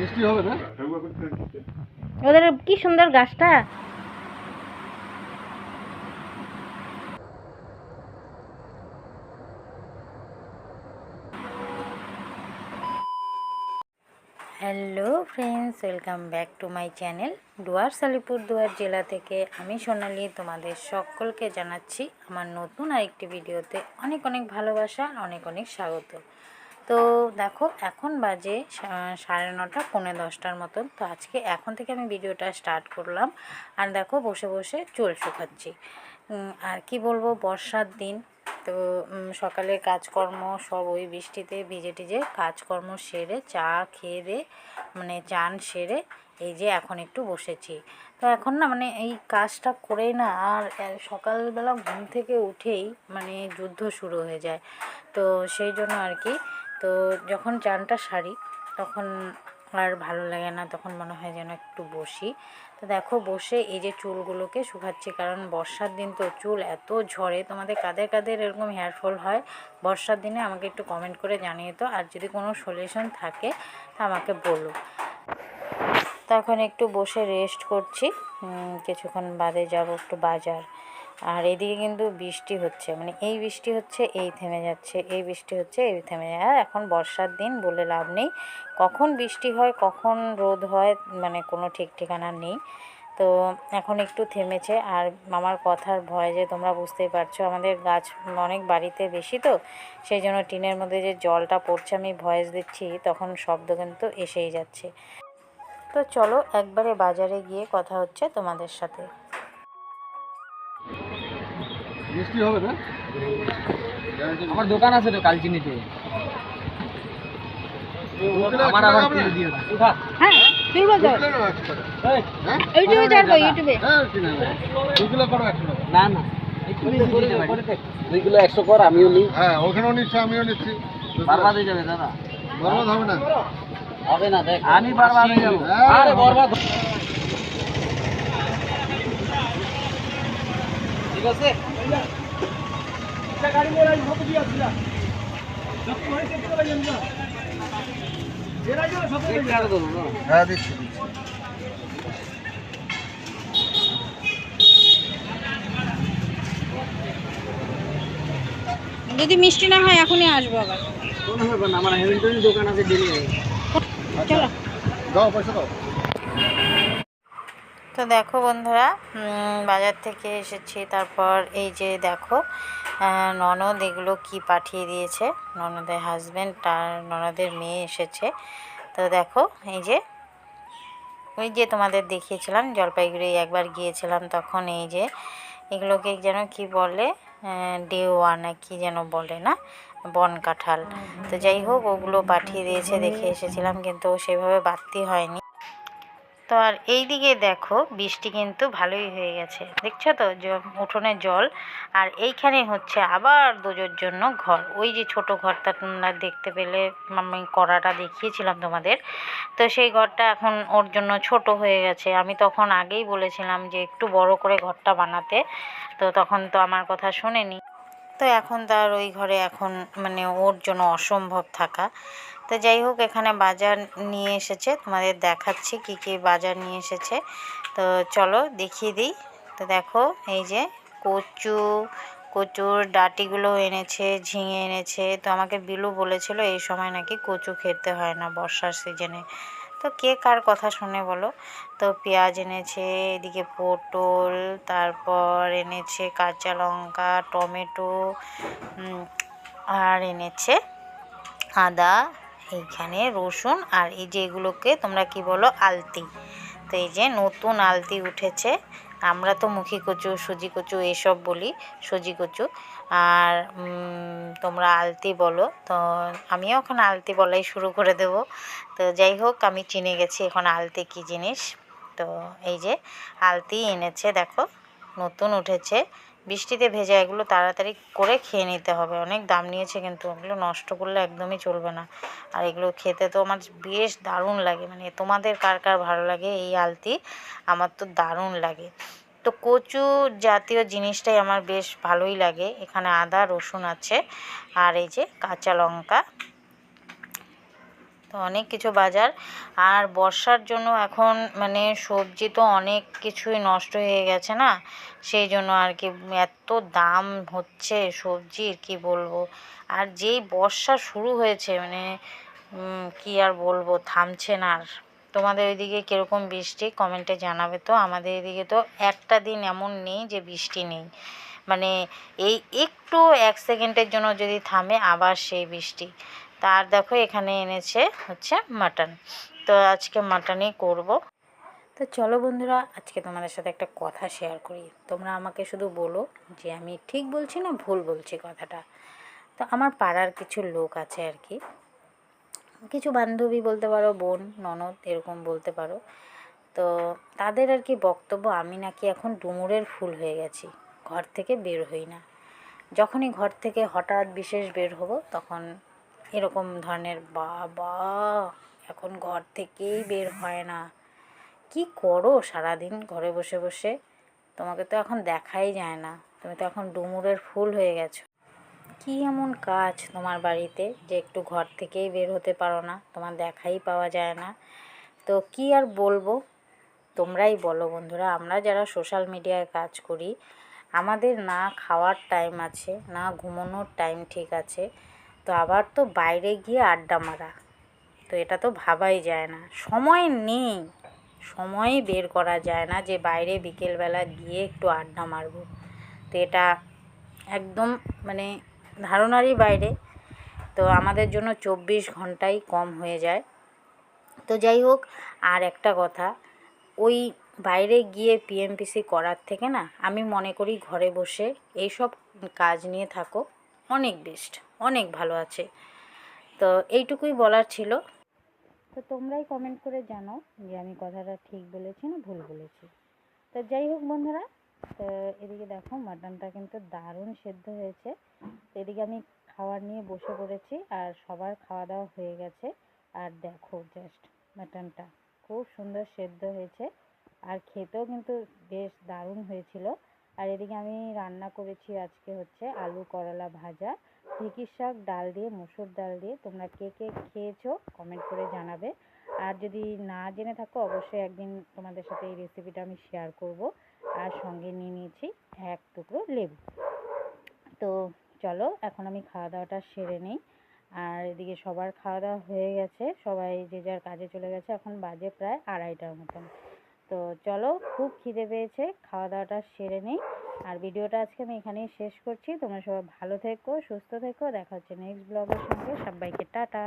বৃষ্টি হবে না? ওদের কি সুন্দর গাছটা? Hello friends welcome back to my channel ডুয়ার সালিপুর দুয়ার জেলা থেকে আমি সোনালি তোমাদের সকলকে জানাচ্ছি আমার নতুন আরেকটি ভিডিওতে অনেক অনেক ভালোবাসা আর অনেক অনেক স্বাগত। তো দেখো এখন বাজে সাড়ে নটা, পৌনে দশটার মতন। তো আজকে এখন থেকে আমি ভিডিওটা স্টার্ট করলাম। আর দেখো বসে বসে চুল শুকাচ্ছি। আর কি বলব, বর্ষার দিন। তো সকালে কাজকর্ম সব ওই বৃষ্টিতে ভিজে টিজে কাজকর্ম সেরে, চা খেয়ে দে মানে চান সেরে, এই যে এখন একটু বসেছি। তো এখন না মানে এই কাজটা করেই না আর সকালবেলা ঘুম থেকে উঠেই মানে যুদ্ধ শুরু হয়ে যায়। তো সেই জন্য আর কি তো যখন চানটা সারি, তখন আর ভালো লাগে না, তখন মনে হয় যেন একটু বসি। তো দেখো বসে এই যে চুলগুলোকে শুকাচ্ছি, কারণ বর্ষার দিন তো চুল এত ঝরে, তোমাদের কাদের কাদের এরকম হেয়ারফল হয়, বর্ষার দিনে আমাকে একটু কমেন্ট করে জানিয়ে তো আর যদি কোনো সলিউশন থাকে, তা আমাকে বলো। তখন একটু বসে রেস্ট করছি কিছুক্ষণ বাদে যাব একটু বাজার। আর এদিকে কিন্তু বৃষ্টি হচ্ছে। মানে এই বৃষ্টি হচ্ছে, এই থেমে যাচ্ছে, এই বৃষ্টি হচ্ছে, এই থেমে আর এখন বর্ষার দিন বলে লাভ নেই। কখন বৃষ্টি হয়, কখন রোদ হয় মানে কোনো ঠিক ঠিকানা নেই। তো এখন একটু থেমেছে। আর আমার কথার ভয় যে তোমরা বুঝতেই পারছ, আমাদের গাছ অনেক বাড়িতে বেশি তো, সেই জন্য টিনের মধ্যে যে জলটা পড়ছে, আমি ভয়েস দিচ্ছি, তখন শব্দ কিন্তু এসেই যাচ্ছে। তো চলো একবারে বাজারে গিয়ে কথা হচ্ছে তোমাদের সাথে। বৃষ্টি হবে না? আমার দোকান আছে তো কালচিনিতে। আমার আবার না? উঠা। হ্যাঁ না একশো? ইউটিউবে ছাড়বো ইউটিউবে। করো একশো না না। একশো আমিও নিই। হ্যাঁ ওখানেও নিচ্ছি আমিও নিচ্ছি। বারবাদ হয়ে যাবে দাদা। বরবাদ হবে না? হবে না দেখ। আমি বারবাদ হয়ে যাব। হ্যাঁ, আরে বরবাদ ঠিক আছে? হ্যাঁ দিচ্ছি। যদি মিষ্টি না হয় এখনই আসব আবার। কোনো ব্যাপার না আমার হ্যামিল্টনের দোকান আছে ডেলি চলো। দাও পয়সা দাও। তো দেখো বন্ধুরা বাজার থেকে এসেছি। তারপর এই যে দেখো ননদ এগুলো কি পাঠিয়ে দিয়েছে? ননদের হাজব্যান্ড তার ননদের মেয়ে এসেছে। তো দেখো, এই যে, ওই যে তোমাদের দেখিয়েছিলাম, জলপাইগুড়ি একবার গিয়েছিলাম, তখন এই যে এগুলোকে যেন কি বলে ডেওয়া না কি যেন বলে না বন কাঁঠাল তো যাই হোক, ওগুলো পাঠিয়ে দিয়েছে দেখে এসেছিলাম, কিন্তু সেভাবে বাড়তি হয়নি। তো আর এই দিকে দেখো, বৃষ্টি কিন্তু ভালোই হয়ে গেছে। দেখছ তো? উঠোনে জল। আর এইখানে হচ্ছে আবার দুজোর জন্য ঘর। ওই যে ছোট ঘরটা তোমরা দেখতে পেলে, আমি কড়াটা দেখিয়েছিলাম তোমাদের। তো সেই ঘরটা এখন ওর জন্য ছোট হয়ে গেছে। আমি তখন আগেই বলেছিলাম যে একটু বড় করে ঘরটা বানাতে। তো তখন তো আমার কথা শোনেনি। তো এখন তার ওই ঘরে এখন মানে ওর জন্য অসম্ভব থাকা। তো যাই হোক, এখানে বাজার নিয়ে এসেছে। তোমাদের দেখাচ্ছি কি কি বাজার নিয়ে এসেছে। তো চলো দেখিয়ে দিই। তো দেখো, এই যে কচু, কচুর ডাটিগুলো এনেছে, ঝিঙে এনেছে। তো আমাকে বিলু বলেছিল, এই সময় নাকি কচু খেতে হয় না বর্ষার সিজনে তো কে কার কথা শুনে বলো? তো পেঁয়াজ এনেছে, এদিকে পটল, তারপর এনেছে কাঁচা লঙ্কা, টমেটো আর এনেছে আদা। এইখানে রসুন আর এই যে এগুলোকে তোমরা কি বলো আলতি। তো এই যে নতুন আলতি উঠেছে, আমরা তো মুখি কচু, সুজি কচু এসব বলি, সুজি কচু। আর তোমরা আলতি বলো, তো আমিও এখন আলতি বলাই শুরু করে দেব। তো যাই হোক, আমি চিনে গেছি এখন আলতি কী জিনিস। তো এই যে আলতি এনেছে, দেখো, নতুন উঠেছে। বৃষ্টিতে ভেজা এগুলো তাড়াতাড়ি করে খেয়ে নিতে হবে। অনেক দাম নিয়েছে কিন্তু এগুলো নষ্ট করলে একদমই চলবে না। আর এগুলো খেতে তো আমার বেশ দারুণ লাগে। মানে তোমাদের কার কার ভালো লাগে এই আলতি? আমার তো দারুণ লাগে। তো কচু জাতীয় জিনিসটাই আমার বেশ ভালোই লাগে। এখানে আদা, রসুন আছে। আর এই যে কাঁচা লঙ্কা তো অনেক কিছু বাজার। আর বর্ষার জন্য এখন মানে সবজি তো অনেক কিছুই নষ্ট হয়ে গেছে না? সেই জন্য আর কি এত দাম হচ্ছে সবজির, কি বলব? আর যেই বর্ষা শুরু হয়েছে মানে কি আর বলব, থামছে না আর। তোমাদের ওইদিকে কীরকম বৃষ্টি? কমেন্টে জানাবে তো। আমাদের এদিকে তো একটা দিন এমন নেই যে বৃষ্টি নেই। মানে এই একটু এক সেকেন্ডের জন্য যদি থামে আবার সেই বৃষ্টি। তার দেখো এখানে এনেছে হচ্ছে মাটন তো আজকে মাটনই করব। তো চলো বন্ধুরা, আজকে তোমাদের সাথে একটা কথা শেয়ার করি। তোমরা আমাকে শুধু বলো যে আমি ঠিক বলছি না ভুল বলছি কথাটা? তো আমার পাড়ার কিছু লোক আছে আর কি। কিছু বান্ধবী বলতে পারো, বোন, ননদ এরকম বলতে পারো। তো তাদের আর কি বক্তব্য, আমি নাকি এখন ডুমুরের ফুল হয়ে গেছি, ঘর থেকে বের হই না। যখনই ঘর থেকে হঠাৎ বিশেষ বের হব, তখন এরকম ধরনের, বাবা, এখন ঘর থেকেই বের হয় না। কি করো সারাদিন ঘরে বসে বসে? তোমাকে তো এখন দেখাই যায় না। তুমি তো এখন ডুমুরের ফুল হয়ে গেছো। কি এমন কাজ তোমার বাড়িতে যে একটু ঘর থেকেই বের হতে পারো না? তোমার দেখাই পাওয়া যায় না। তো কি আর বলব? তোমরাই বলো বন্ধুরা। আমরা যারা সোশ্যাল মিডিয়ায় কাজ করি, আমাদের না খাওয়ার টাইম আছে, না ঘুমানোর টাইম ঠিক আছে। তো আবার তো বাইরে গিয়ে আড্ডা মারা। তো এটা তো ভাবাই যায় না। সময় নেই। সময় বের করা যায় না যে বাইরে বিকেলবেলা গিয়ে একটু আড্ডা মারবো। তো এটা একদম মানে ধারণারই বাইরে। তো আমাদের জন্য চব্বিশ ঘন্টাই কম হয়ে যায়। তো যাই হোক, আর একটা কথা, ওই বাইরে গিয়ে পিএমপিসি করার থেকে না, আমি মনে করি ঘরে বসে এইসব কাজ নিয়ে থাকো, অনেক বেস্ট অনেক ভালো আছে। তো এইটুকুই বলার ছিল। তো তোমরাই কমেন্ট করে জানাও যে আমি কথাটা ঠিক বলেছি না ভুল বলেছি। তো যাই হোক বন্ধুরা, তো এদিকে দেখো মাটনটা কিন্তু দারুণ সেদ্ধ হয়েছে। তো এদিকে আমি খাবার নিয়ে বসে পড়েছি আর সবার খাওয়া দাওয়া হয়ে গেছে। আর দেখো জাস্ট মাটনটা খুব সুন্দর সেদ্ধ হয়েছে। আর খেতেও কিন্তু বেশ দারুণ হয়েছিল। আর এদিকে আমি রান্না করেছি আজকে হচ্ছে আলু করলা ভাজা। ঢেঁকির শাক, ডাল দিয়ে, মুসুর ডাল দিয়ে তোমরা কে কে খেয়েছো কমেন্ট করে জানাবে। আর যদি না জেনে থাকো, অবশ্যই একদিন তোমাদের সাথে এই রেসিপিটা আমি শেয়ার করব। আর সঙ্গে নিয়ে নিয়েছি এক টুকরো লেবু। তো চলো, এখন আমি খাওয়া দাওয়াটা সেরে নিই। আর এদিকে সবার খাওয়া দাওয়া হয়ে গেছে। সবাই যে যার কাজে চলে গেছে, এখন বাজে প্রায় আড়াইটার মতন। তো চলো, খুব খিদে পেয়েছে খাওয়া দাওয়াটা সেরে নেই। আর ভিডিওটা আজকে আমি এখানেই শেষ করছি। তোমরা সবাই ভালো থেকো, সুস্থ থেকো। দেখা হচ্ছে নেক্সট ব্লগের সঙ্গে। সবাইকে টাটা।